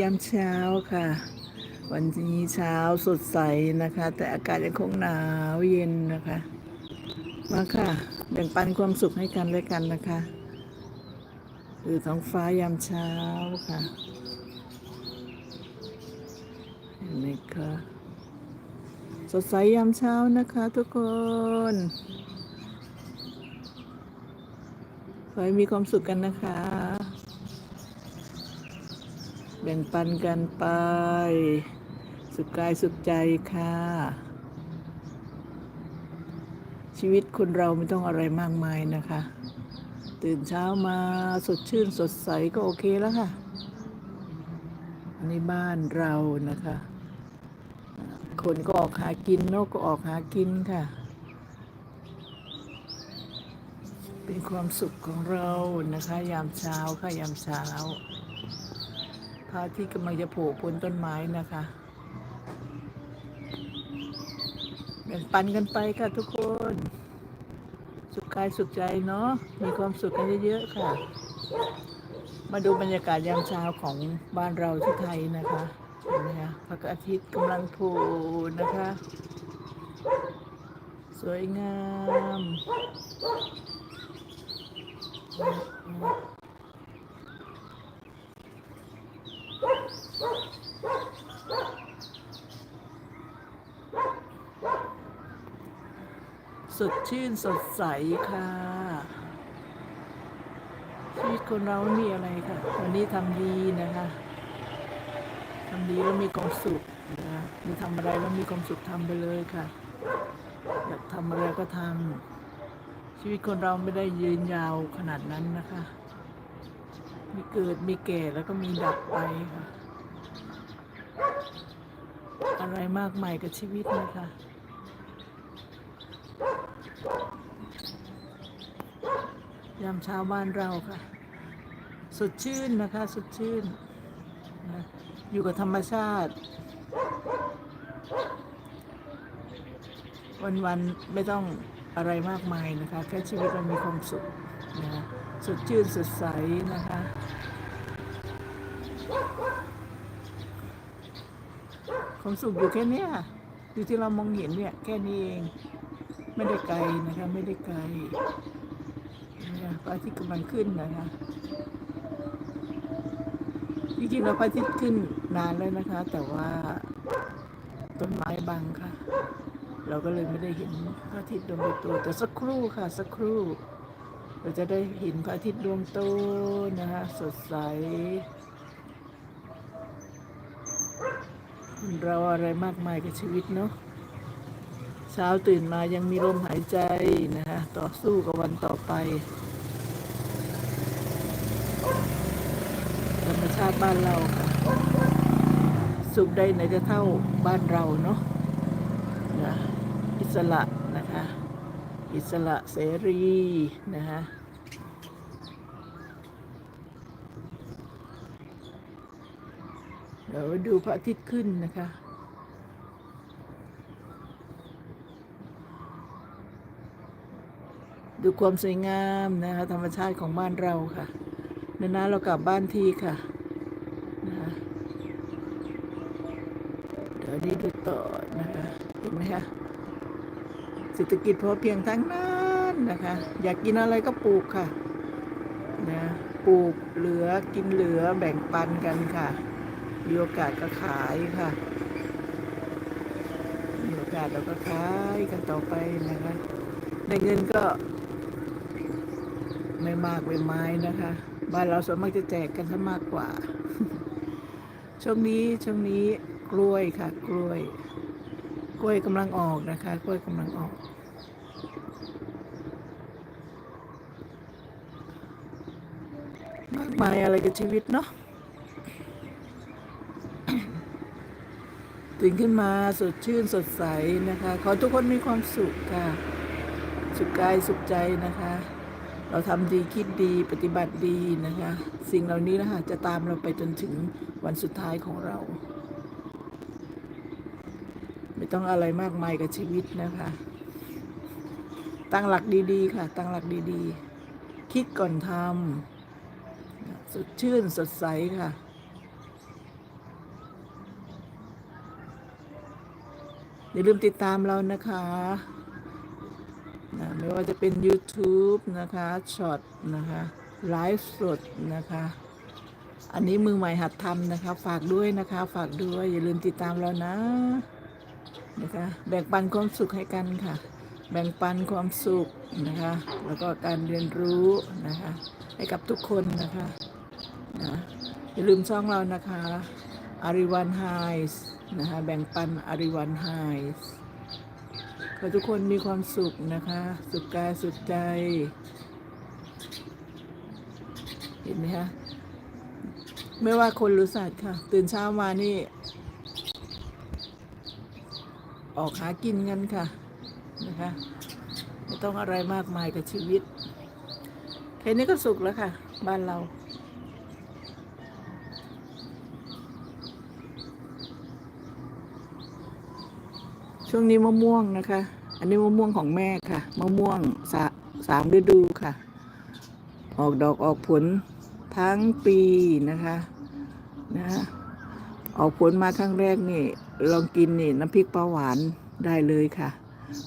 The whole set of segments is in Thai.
ยามเช้าค่ะ วันนี้เช้าสดใสนะคะ แต่อากาศยังคงหนาวเย็นนะคะ มาค่ะแบ่งปันความสุขให้กันและกันนะคะคือท้องฟ้ายามเช้าค่ะเห็นไหมคะสดใสยามเช้านะคะ ทุกคนขอให้มีความสุขกันนะคะ แบ่งปันกันไป สุขกายสุขใจค่ะ ชีวิตคนเราไม่ต้องอะไรมากมายนะคะ ตื่นเช้ามาสดชื่นสดใสก็โอเคแล้วค่ะอันบ้านเรานะคะ คนก็ออกหากินนกก็ออกหากินค่ะ เป็นความสุขของเรานะคะ ยามเช้าค่ะยามเช้าพ ระอาที่กำลังจะโผล่พ้นต้นไม้นะคะแบ่งปันกันไปค่ะทุกคน สุขกายสุขใจเนาะมีความสุขกันเยอะๆค่ะ มาดูบรรยากาศยามเช้าของบ้านเราที่ไทยนะคะเห็นไหมคะพระอาทิตย์กำลังโผล่นะคะ สวยงาม สดชื่นสดใสค่ะชีวิตคนเรามีอะไรค่ะ วันนี้ทำดีนะคะทำดีแล้วมีความสุขนะคะมีทำอะไรแล้วมีความสุขทำไปเลยค่ะอยากทำอะไรก็ทำชีวิตคนเราไม่ได้ยืนยาวขนาดนั้นนะคะ มีเกิดมีแก่แล้วก็มีดับไปค่ะ อะไรมากมายกับชีวิตนะคะ ยามเช้าบ้านเราค่ะ สดชื่นนะคะ สดชื่นนะอยู่กับธรรมชาติ วันๆไม่ต้องอะไรมากมายนะคะ แค่ชีวิตมันมีความสุขนะสดชื่นสดใสนะคะความสุขอยู่แค่นี้อยู่ที่เรามองเห็นเนี่ยแค่นี้เอง ไม่ได้ไกลนะคะ ไม่ได้ไกล พระอาทิตย์กำลังขึ้นนะคะจริงๆเราพระอาทิตย์ขึ้นนานแล้วนะคะ แต่ว่าต้นไม้บังค่ะ เราก็เลยไม่ได้เห็นพระอาทิตย์ดวงโตแต่สักครู่ค่ะ สักครู่ เราจะได้เห็นพระอาทิตย์ดวงโตนะคะสดใสเราอะไรมากมายกับชีวิตเนาะเช้าตื่นมายังมีลมหายใจนะฮะต่อสู้กับวันต่อไป ธรรม ชาติบ้านเราค่ะสุขได้ไหนจะเท่าบ้านเราเนาะนะอิสระนะคะ อิสระเสรีนะฮะเดี๋ยวดูพระอาทิตย์ขึ้นนะคะดูความสวยงามนะคะธรรมชาติของบ้านเราค่ะนานๆเรากลับบ้านทีค่ะ นะคะเดี๋ยวนี้ดูต่อนะคะเห็นไหมคะเศรษฐกิจพอเพียงทั้งนั้นนะคะ อยากกินอะไรก็ปลูกค่ะนะปลูกเหลือกินเหลือแบ่งปันกันค่ะมีโอกาสก็ขายค่ะมีโอกาสเราก็ขายกันต่อไปนะคะได้เงินก็ ไม่มากเป็นไม้นะคะ บ้านเราส่วนมากจะแจกกันซะมากกว่า ช่วงนี้ช่วงนี้กล้วยค่ะ กล้วย กล้วยกำลังออกนะคะ กล้วยกำลังออก มากมายอะไรกับชีวิตเนาะตื่นขึ้นมาสดชื่นสดใสนะคะ ขอทุกคนมีความสุขค่ะ สุขกายสุขใจนะคะ เราทำดีคิดดีปฏิบัติดีนะคะ สิ่งเหล่านี้นะคะจะตามเราไปจนถึงวันสุดท้ายของเรา ไม่ต้องอะไรมากมายกับชีวิตนะคะ ตั้งหลักดีๆ ค่ะ ตั้งหลักดีๆ คิดก่อนทำสดชื่นสดใสค่ะอย่าลืมติดตามเรานะคะ นะไม่ว่าจะเป็น YouTube นะคะช็อตนะคะไลฟ์สดนะคะ อันนี้มือใหม่หัดทำนะคะ ฝากด้วยนะคะ ฝากด้วย อย่าลืมติดตามเรานะนะคะแบ่งปันความสุขให้กันค่ะ แบ่งปันความสุขนะคะ แล้วก็การเรียนรู้นะคะ ให้กับทุกคนนะคะนะอย่าลืมช่องเรานะคะอาริวันไฮส์นะคะแบ่งปันอาริวันไฮส์ อทุกคนมีความสุขนะคะ สุขกายสุขใจ เห็นไหมคะ ไม่ว่าคนหรือสัตว์ค่ะ ตื่นเช้ามานี่ ออกหากินกันค่ะนะคะ ไม่ต้องอะไรมากมายกับชีวิต แค่นี้ก็สุขแล้วค่ะ บ้านเรา ช่วงนี้มะม่วงนะคะ อันนี้มะม่วงของแม่ค่ะ มะม่วงสาสามฤดูค่ะ ออกดอกออกผลทั้งปีนะคะนะออกผลมาครั้งแรกนี่ ลองกินนี่น้ำพริกปลาหวานได้เลยค่ะ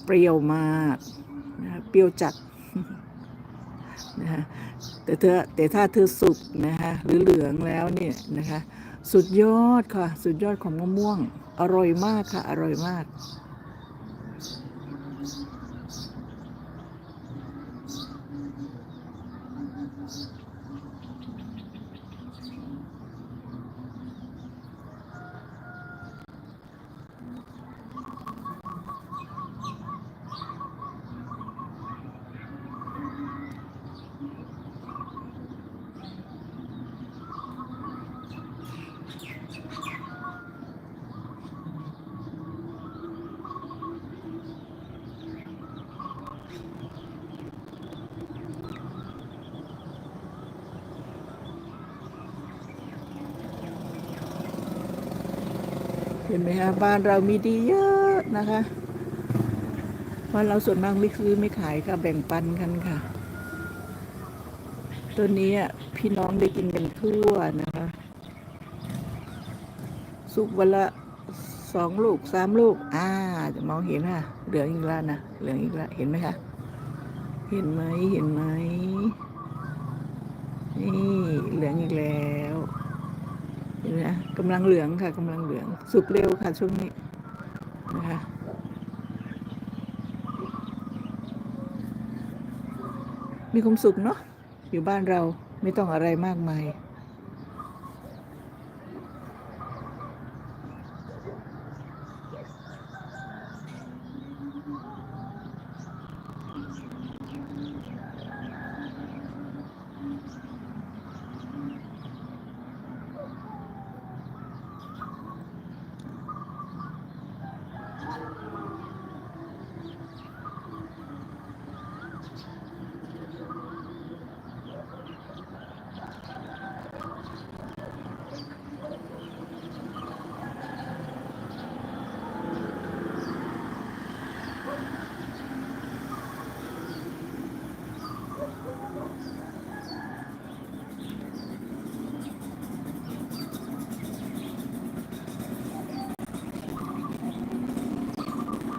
เปรี้ยวมากนะเปรี้ยวจัดนะคะแต่เธอแต่ถ้าเธอสุกนะคะหรือเหลืองแล้วเนี่ยนะคะ สุดยอดค่ะ สุดยอดของมะม่วง อร่อยมากค่ะ อร่อยมาก เห็นไหมคะบ้านเรามีดีเยอะนะคะบ้านเราส่วนมากไม่ซื้อไม่ขายค่ะแบ่งปันกันค่ะ ตัวนี้พี่น้องได้กินกันทั่วนะคะสุกวันละสองลูกสามลูก อ่า จะมองเห็นค่ะ เหลืองอีกแล้วนะเหลืองอีกแล้วเห็นไหมคะเห็นไหมเห็นไหมนี่เหลืองอีกแล้ว ห็นไหมกำลังเหลืองค่ะกำลังเหลืองสุกเร็วค่ะช่วงนี้นะคะมีความสุขเนาะอยู่บ้านเราไม่ต้องอะไรมากมาย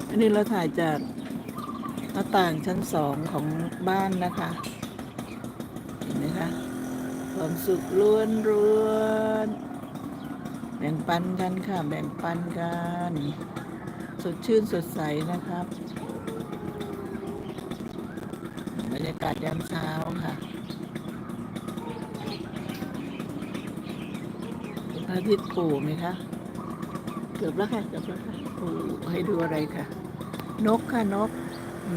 อันนี้เราถ่ายจากหน้าต่างชั้นสองของบ้านนะคะ เห็นไหมคะความสุขล้วนล้วนแบ่งปันกันค่ะ แบ่งปันกัน สดชื่นสดใสนะครับ บรรยากาศยามเช้าค่ะพระอาทิตย์โผล่ไหมคะ เกือบแล้วค่ะเกือบแล้วค่ะโอ้ให้ดูอะไรค่ะ นกค่ะนกอื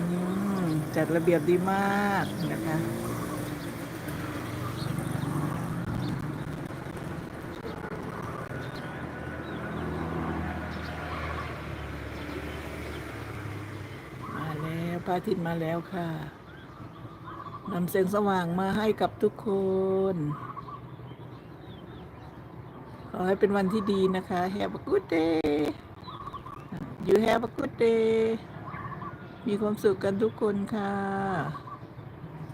มจัดระเบียบดีมากนะคะมาแล้วพระอาทิตย์มาแล้วค่ะนำแสงสว่างมาให้กับทุกคน ให้เป็นวันที่ดีนะคะ Have a good day You have a good day มีความสุขกันทุกคนค่ะ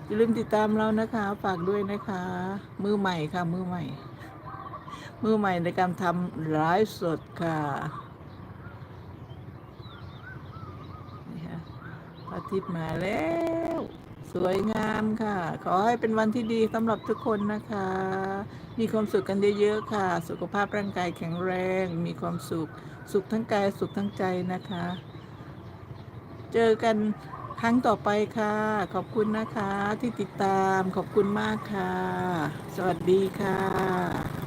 อย่าลืมติดตามเรานะคะ ฝากด้วยนะคะ มือใหม่ค่ะ มือใหม่ มือใหม่ในการทำไลฟ์สดค่ะอาทิตย์มาแล้ว สวยงามค่ะ ขอให้เป็นวันที่ดีสำหรับทุกคนนะคะ มีความสุขกันเยอะๆค่ะ สุขภาพร่างกายแข็งแรง มีความสุข สุขทั้งกายสุขทั้งใจนะคะ เจอกันครั้งต่อไปค่ะ ขอบคุณนะคะที่ติดตามขอบคุณมากค่ะ สวัสดีค่ะ